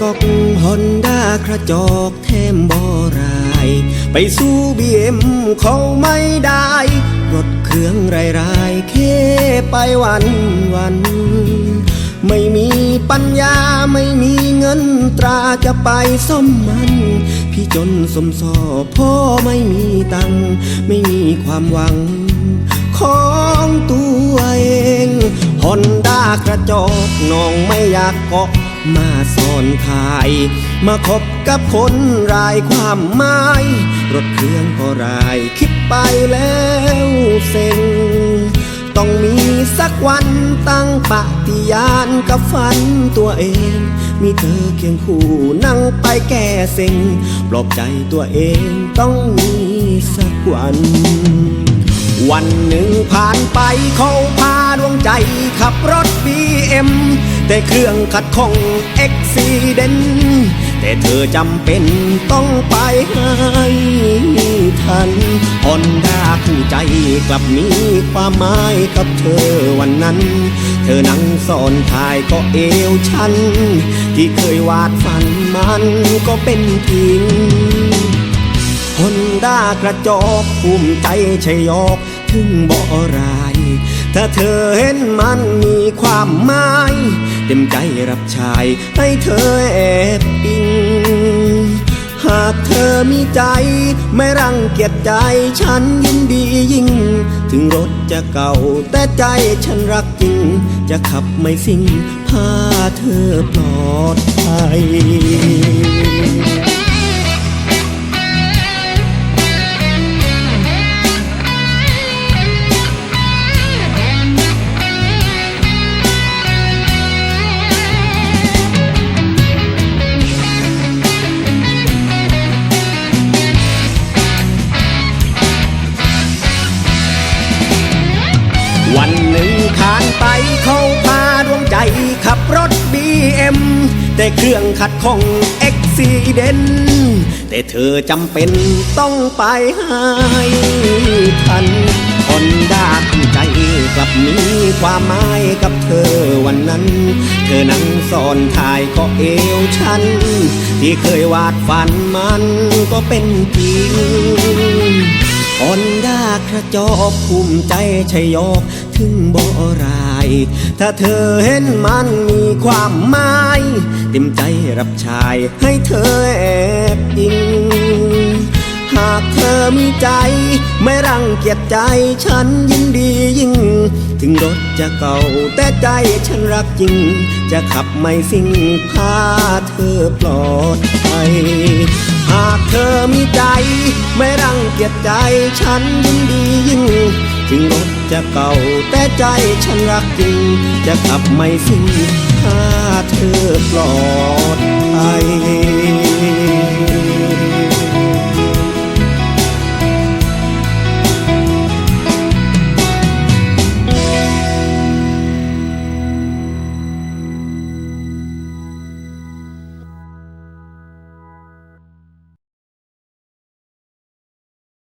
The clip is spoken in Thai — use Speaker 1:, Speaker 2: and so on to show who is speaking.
Speaker 1: กอกฮอนด้ากระจอกแทมบอราย ไปสู้บีเอ็มเขาไม่ได้ รถเครื่องไรไรๆเคไปวันวัน ไม่มีปัญญาไม่มีเงินตราจะไปซ่อมมัน พี่จนสมสอพ่อไม่มีตังไม่มีความหวัง ของตัวเองฮอนด้ากระจอกน้องไม่อยากเกาะ มาสอนขาย มาคบกับคนรายความหมาย รถเครื่องก็รายคิดไปแล้วเซ็ง ต้องมีสักวันตั้งปฏิญาณกับฝันตัวเอง มีเธอเคียงคู่นั่งไปแก้เซ็ง ปลอบใจตัวเองต้องมีสักวันวันหนึ่งผ่านไปเขาพาดวงใจขับรถ BM แต่เครื่องขัดข้องเอ็กซีเดนแต่เธอจำเป็นต้องไปให้ทันฮอนด้าคู่ใจกลับมีความหมายกับเธอวันนั้น เธอนั่งซ่อนถ่ายก็เอวฉัน ที่เคยวาดฝันมันก็เป็นจริงฮอนด้ากระจอกภูมิใจชยอกถึงบ่อรา ถ้าเธอเห็นมันมีความหมาย เต็มใจรับชายให้เธอแอบอิง หากเธอมีใจ ไม่รังเกียจใจฉันยินดียิ่ง ถึงรถจะเก่าแต่ใจฉันรักจริง จะขับไม่สิ่งพาเธอปลอดภัย วันหนึ่งผ่านไปเขาพาดวงใจขับรถ BM แต่เครื่องขัดของเอ็กซีเดนแต่เธอจำเป็นต้องไปให้ทันฮอนด้าคู่ใจกลับมีความหมายกับเธอวันนั้น เธอนั่งซ่อนถ่ายก็เอวฉัน ที่เคยวาดฝันมันก็เป็นจริงฮอนดากระจอกภูมิใจชัยยอก ถึงบ่ราย ถ้าเธอเห็นมันมีความหมาย เต็มใจรับชายให้เธอแอบอิง หากเธอมีใจ ไม่รังเกียจใจฉันยินดียิ่ง ถึงรถจะเก่าแต่ใจฉันรักจริง จะขับไม่สิ่งพาเธอปลอดภัย หากเธอมีใจ ไม่รังเกียจใจฉันยินดียิ่ง ถึงรถจะเก่าแต่ใจฉันรักจริง จะขับไม่สิ้นพาเธอปลอดภัย